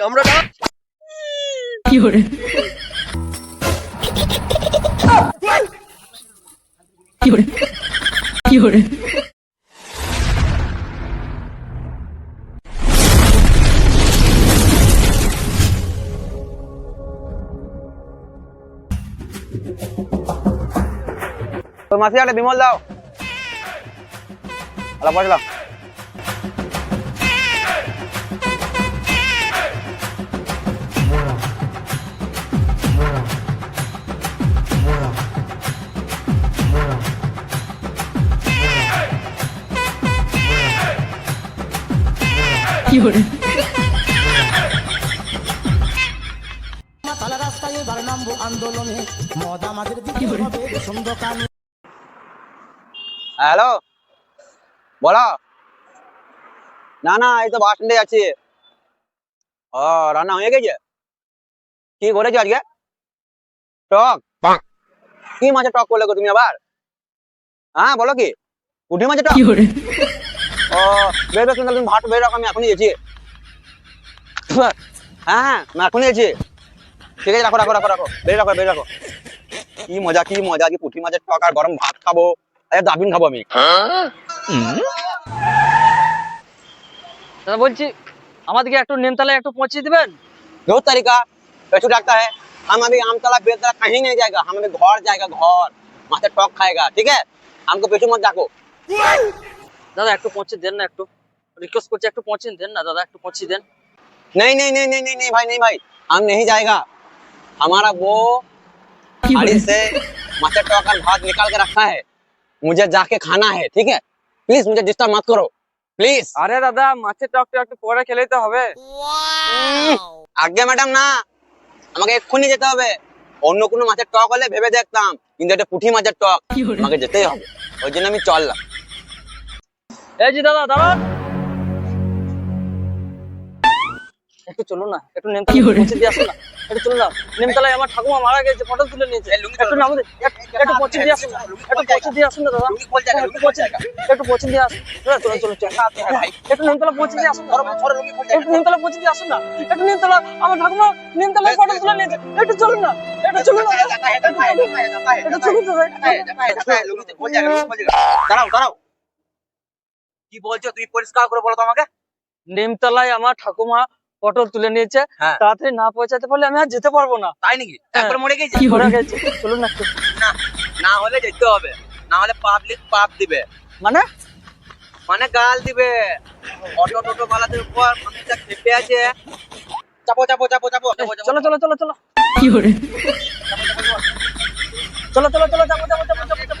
আমরা কি hore কি hore কি hore তোর মাসি একটা বিমল দাও। আলা পয়সা দোকানে। হ্যালো? বলো? না না এই তো বাস স্ট্যান্ডে যাচ্ছি। ও রান্না হয়ে গেছে? কি করেছ আজকে? টক? কি মাছের টক করলে তুমি আবার? হ্যাঁ বলো কি? পুঁটি মাছের টক? ও বের বের তুমি ভাত বের রাখো আমি এখনই গেছি হ্যাঁ হ্যাঁ আমি এখনই গেছি ঠিক আছে রাখো রাখো রাখো রাখো। বের রাখো বের রাখো। কি মজা কি মজা আজকে পুঁটি মাছের টক আর গরম ভাত খাবো আরে দাবিন খাবো আমি দাদা বলছি আমাদেরকে একটু নিমতলায় একটু পৌঁছে দিবেন दो तरीका पैसू डाकता है हम अभी आमतला बेतला कहीं नहीं जाएगा हम अभी घर जाएगा घर वहां से टॉक खाएगा ठीक है हमको पेशू मत डाको দাদা একটু পৌঁছে দেন না একটু রিকোয়েস্ট করছি একটু পৌঁছে দেন না দাদা একটু পৌঁছে দেন नहीं नहीं नहीं नहीं नहीं नहीं भाई नहीं भाई हम नहीं जाएगा हमारा वो কি थाली hore से मटर टॉक और भात निकाल के रखा है मुझे जाके खाना है ठीक है प्लीज मुझे डिस्टर्ब मत करो प्लीज আরে দাদা মাছের টকটা একটু পরে খেলেই তো হবে আগে ম্যাডাম না আমাকে এক্ষুনি যেতে হবে অন্য কোনো মাছের টক হলে ভেবে দেখতাম কিন্তু এটা পুঁটি মাছের টক কি hore আমাকে যেতেই হবে ওই জন্য আমি চললাম এই জি দাদা দাঁড়ান একটু চলুন না একটু হলো? পৌঁছে দিয়ে আসুন না একটু চলুন না। নিমতলায় আমার ঠাকুমা মারা গেছে ফটো তুলে নিয়েছে। একটু না আমাদের একটু পৌঁছে দিয়ে আসুন না একটু পৌঁছে দিয়ে আসুন না দাদা। একটু পৌঁছে একটু পৌঁছে দিয়ে আসুন দাদা চলুন চলুন চলুন একটু নিমতলা পৌঁছে দিয়ে আসুন একটু নিমতলা পৌঁছে দিয়ে আসুন না। একটু নিমতলা আমার ঠাকুমা নিমতলায় ফটো তুলে নিয়েছে। একটু চলুন না একটু চলুন না। একটু দাদা দাঁড়াও দাঁড়াও। কি বলছো? তুমি পরিষ্কার করে বলো তো আমাকে। নিমতলায় আমার ঠাকুমা পটল তুলে নিয়েছে। হ্যাঁ। তাড়াতাড়ি না পৌঁছাতে পারলে আমি আর যেতে পারব না। তাই নাকি? একবার মরে গেছে। মারা গেছে চলুন না না না হলে যেতে হবে। না হলে পাবলিক পাপ দিবে। মানে? মানে গাল দিবে। অটো টোটো বালাদের উপর মানুষটা খেপে আছে। চাপো চাপো চাপো চাপো। চাপো, চাপো। চলো চলো চলো চলো। কি hore চলো চলো চলো যাব যাব যাব যাব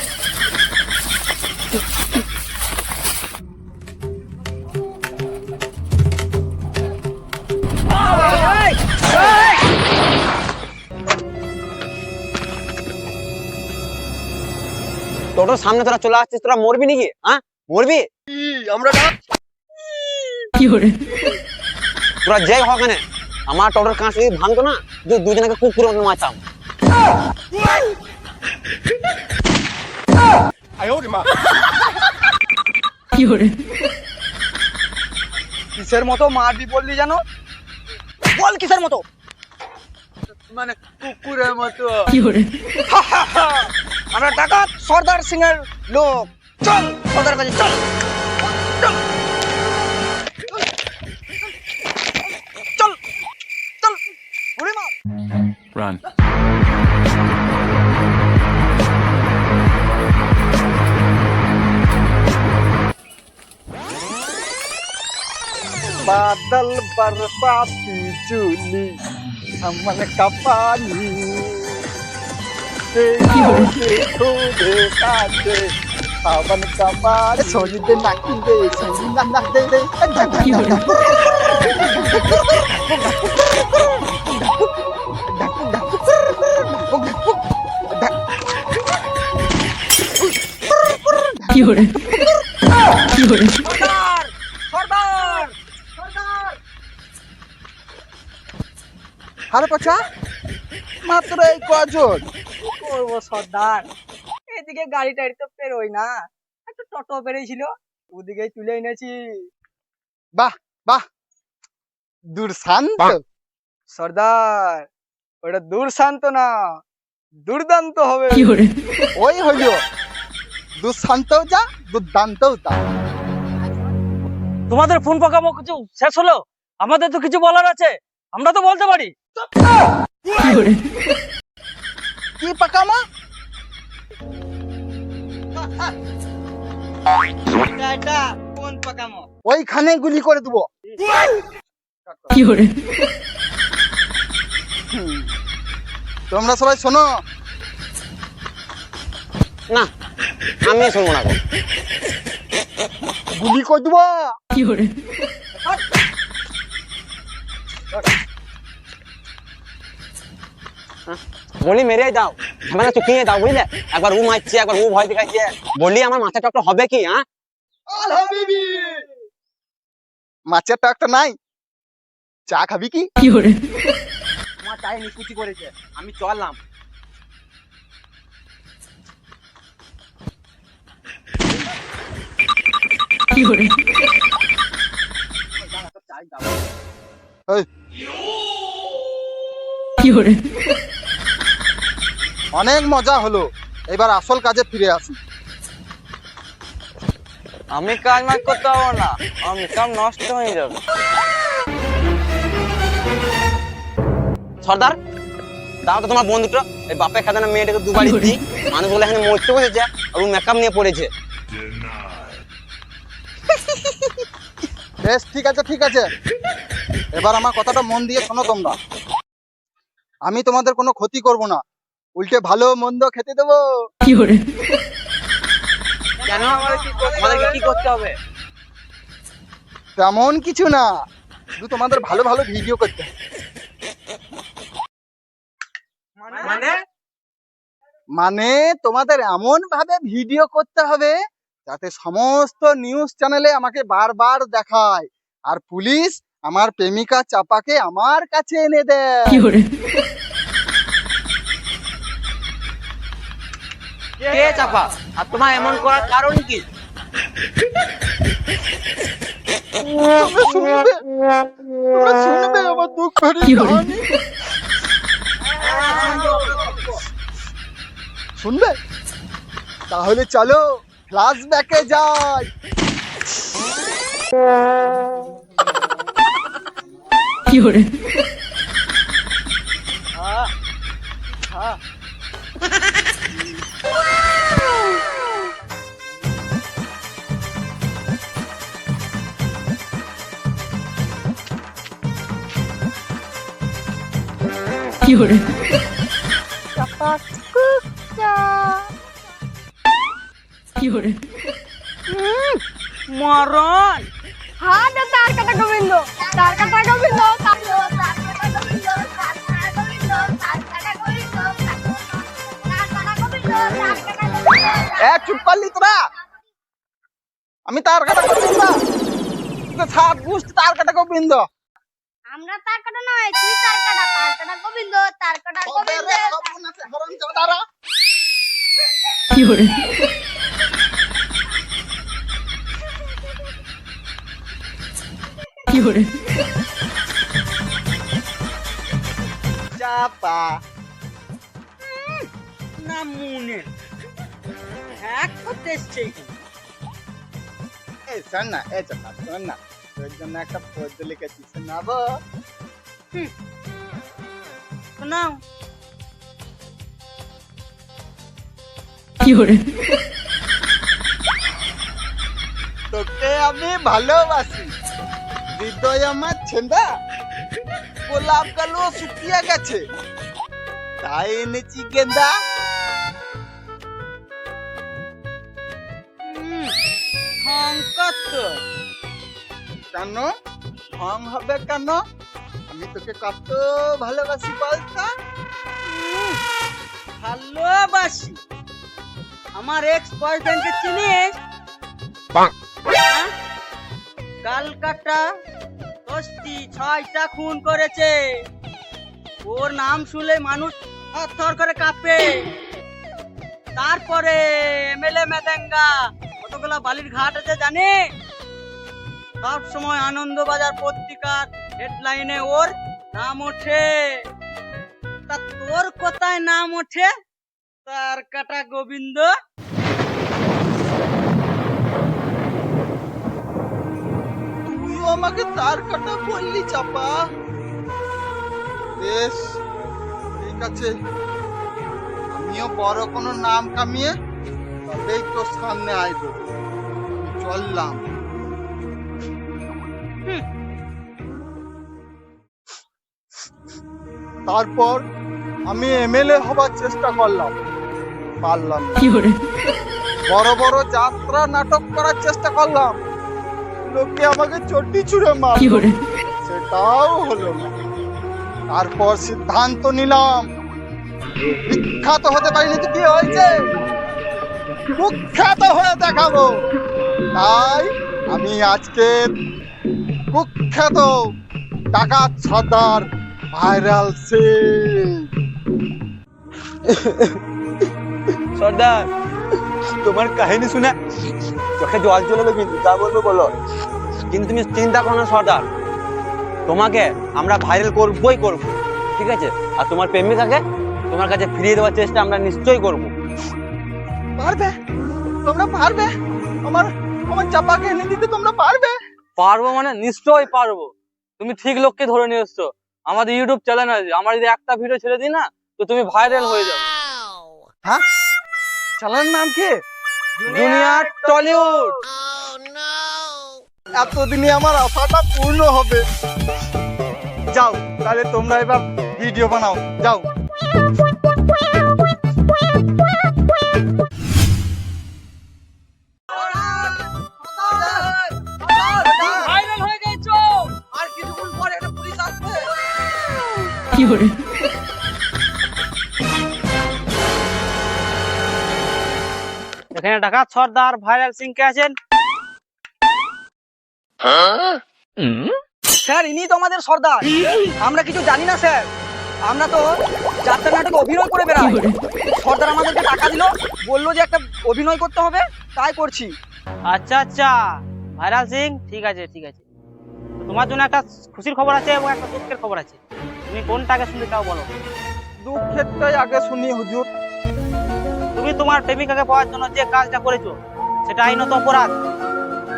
টোটোর সামনে তোরা চলে আসছিস তোরা মরবি নাকি? হ্যাঁ? মরবি? আমরা কি hore তোরা যে হোক কেন আমার টোটোর কাঁচ যদি ভাঙতো না দু দুজনকে কুকুর মতো মারতাম। কি hore কিসের মতো মারবি বললি জানো? বল কিসের মতো? মানে কুকুরের মতো। কি hore আমরা ডাকাত সর্দার সিং এর লোক চল সর্দার কাছে চল চল চল চল ঘুরে মার Run. बादल बरसाती चूली हमन का সাবান কাপার শরীরে নাকি দে না না দে দে কি হরে কি হরে আরে পচা মাত্র এই কজন। করব সর্দার। এদিকে গাড়ি টাড়ি তো পেরোই না। একটু টোটো পেরেছিল ওদিকে তুলে এনেছি। বাহ বাহ। দুর্শান্ত সর্দার ওটা দূর শান্ত না দুর্দান্ত হবে। ওই হইল। দুঃশান্তও যা দুর্দান্তও তা। তোমাদের ফোন পাকামো কিছু? শেষ হলো? আমাদের তো কিছু বলার আছে। আমরা তো বলতে পারি। কি পাকামা? কোন পাকামো? ওইখানে গুলি করে দেবো। কি তোমরা সবাই শোনো। না আমি শুনব না গুলি করে দেবো। কি hore বলি মেরে দাও। ঝামেলা চুকিয়ে দাও বুঝলে? একবার ও মারছে একবার ও ভয় দেখাচ্ছে। বলি আমার মাথা টকটা হবে কি হ্যাঁ? আল হাবিবি মাছের টাকটা নাই। চা খাবি কি? কি hore আমার চাই নিষ্কুচি করেছে। আমি চললাম। কি এই, কি hore অনেক মজা হলো। এবার আসল কাজে ফিরে আসি। আমি কাজ মাজ করতে পারব না। আমি কাম নষ্ট হয়ে যাবে। সর্দার দাও তো তোমার বন্ধুটা। এই বাপের খাদানা মেয়েটাকে দুবারই দিই। মানুষগুলো এখানে মরতে বসেছে আর ও মেকআপ নিয়ে পড়েছে। বেশ ঠিক আছে ঠিক আছে। এবার আমার কথাটা মন দিয়ে শোনো তোমরা। আমি তোমাদের কোনো ক্ষতি করব না। উল্টে ভালো মন্দ খেতে দেবো। কি hore কেন? আমাদেরকে কি করতে হবে? তেমন কিছু না। শুধু তোমাদের ভালো ভালো ভিডিও করতে হবে। মানে? মানে তোমাদের এমন ভাবে ভিডিও করতে হবে যাতে সমস্ত নিউজ চ্যানেলে আমাকে বারবার দেখায় আর পুলিশ আমার প্রেমিকা চাপাকে আমার কাছে এনে দেয়। কি চাপা? আর তোমার এমন করার কারণ কি? আমার? শুনবে? তাহলে চলো ফ্ল্যাশব্যাকে যাই। কি hore কি hore কি hore মরণ হ্যাঁ তার কাটা গোবিন্দ তার কাটা গোবিন্দ তার কাটা গোবিন্দ তার কাটা গোবিন্দ তার কাটা গোবিন্দ তার কাটা গোবিন্দ তার কাটা গোবিন্দ এ চুপ করলি তোরা আমি তার কাটা গোবিন্দ। তো সাত তার কাটা গোবিন্দ। আমরা তার কাটা নয় তুই তার কাটা তার কাটা গোবিন্দ। তার কাটা গোবিন্দ কি hore কি hore চাপা। না মনে। এক করতে এসছে। এই শোন না এই চাপা শোন না। তোর জন্য একটা পদ্য লিখেছি শোনাবো? শোনাও। তোকে আমি ভালোবাসি। হৃদয় আমার ছেন্দা গোলাপ গালও শুকিয়ে গেছে। তাই এনেছি গেন্দা সংকট কেন ঢং হবে কেন? আমি তোকে কত ভালোবাসি বলতো ভালোবাসি। আমার এক্স বয়ফ্রেন্ডকে চিনিস? হ্যাঁ? কালকাটা দশটি ছয়টা খুন করেছে। ওর নাম শুনলে মানুষ থর করে কাঁপে। তারপরে এমএলএ মেদেঙ্গা কতগুলা বালির ঘাট আছে জানি সব সময় আনন্দবাজার পত্রিকার হেডলাইনে ওর নাম ওঠে। তা তোর কোথায় নাম ওঠে? তার কাটা গোবিন্দ। তুইও আমাকে তার কাটা বললি, চাপা। বেশ, ঠিক আছে। আমিও বড় কোনো নাম কামিয়ে তবেই তোর সামনে আইব চললাম। তারপর আমি এমএলএ হবার চেষ্টা করলাম। পারলাম বড় বড় যাত্রা নাটক করার চেষ্টা করলাম। লোকে আমাকে চটি ছুঁড়ে মার সেটাও হলো না। তারপর সিদ্ধান্ত নিলাম। বিখ্যাত হতে পারিনি তো কি হয়েছে? কুখ্যাত হয়ে দেখাবো। তাই আমি আজকে কুখ্যাত ডাকাত সর্দার ভাইরাল সর্দার তোমার কাহিনী শুনে চোখে জল চলে কিন্তু যা বলব বলো? কিন্তু তুমি চিন্তা করো না সর্দার। তোমাকে আমরা ভাইরাল করবই করব ঠিক আছে? আর তোমার প্রেমিকাকে তোমার কাছে ফিরিয়ে দেওয়ার চেষ্টা আমরা নিশ্চয়ই করব। পারবে? তোমরা পারবে? আমার আমার চাপাকে এনে দিতে তোমরা পারবে? পারব মানে নিশ্চয়ই পারব। তুমি ঠিক লোককে ধরে নিয়ে এসছো। আমাদের ইউটিউব চ্যানেল আছে। আমার যদি একটা ভিডিও ছেড়ে দিই না তো তুমি ভাইরাল হয়ে যাবে। হ্যাঁ? চ্যানেলের নাম কি? দুনিয়ার টলিউড এতদিনে আমার আশাটা পূর্ণ হবে। যাও তাহলে তোমরা এবার ভিডিও বানাও। যাও। এখানে ঢাকা সর্দার ভাইরাল সিং কে আছেন? স্যার ইনি তো আমাদের সর্দার। আমরা কিছু জানি না স্যার। আমরা তো যাত্রা নাটকে অভিনয় করে বেড়াই। সর্দার আমাদেরকে টাকা দিল বলল যে একটা অভিনয় করতে হবে তাই করছি। আচ্ছা আচ্ছা। ভাইরাল সিং ঠিক আছে ঠিক আছে। তোমার জন্য একটা খুশির খবর আছে এবং একটা দুঃখের খবর আছে। তুমি কোনটা আগে শুনতে চাও বলো। দুঃখেরটাই আগে শুনি হুজুর। তুমি তোমার প্রেমিকাকে পাওয়ার জন্য যে কাজটা করেছ সেটা আইনত অপরাধ।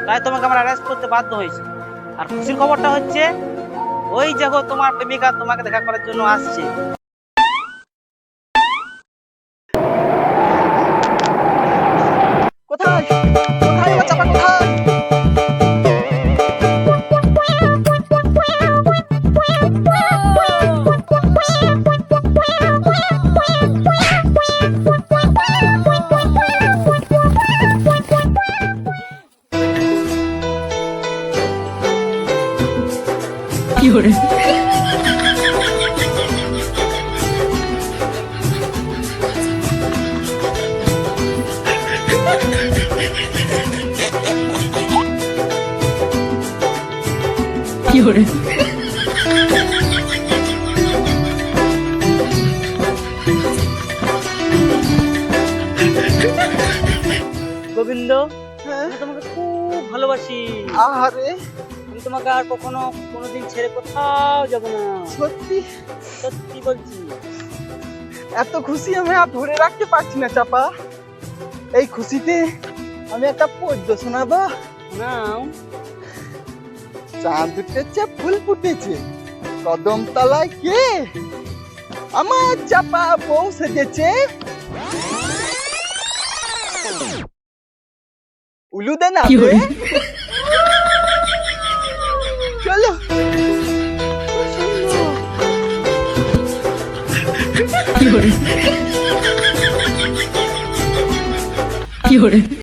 তাই তোমাকে আমরা অ্যারেস্ট করতে বাধ্য হয়েছি। আর খুশির খবরটা হচ্ছে ওই জায়গায় তোমার প্রেমিকা তোমাকে দেখা করার জন্য আসছে। Fiore, গোবিন্দ হ্যাঁ? আমি তোমাকে খুব ভালোবাসি। আহারে। আমি তোমাকে আর কখনো কোনোদিন ছেড়ে কোথাও যাব না। সত্যি? সত্যি বলছি। এত খুশি আমি আর ধরে রাখতে পারছি না চাপা। এই খুশিতে আমি একটা পদ্য শোনাবো। নাও। চাঁদ উঠেছে ফুল ফুটেছে। কদম তলায় কে? আমার চাপা বউ সেজেছে। উলুদে না কি চলো। Fiore, Fiore,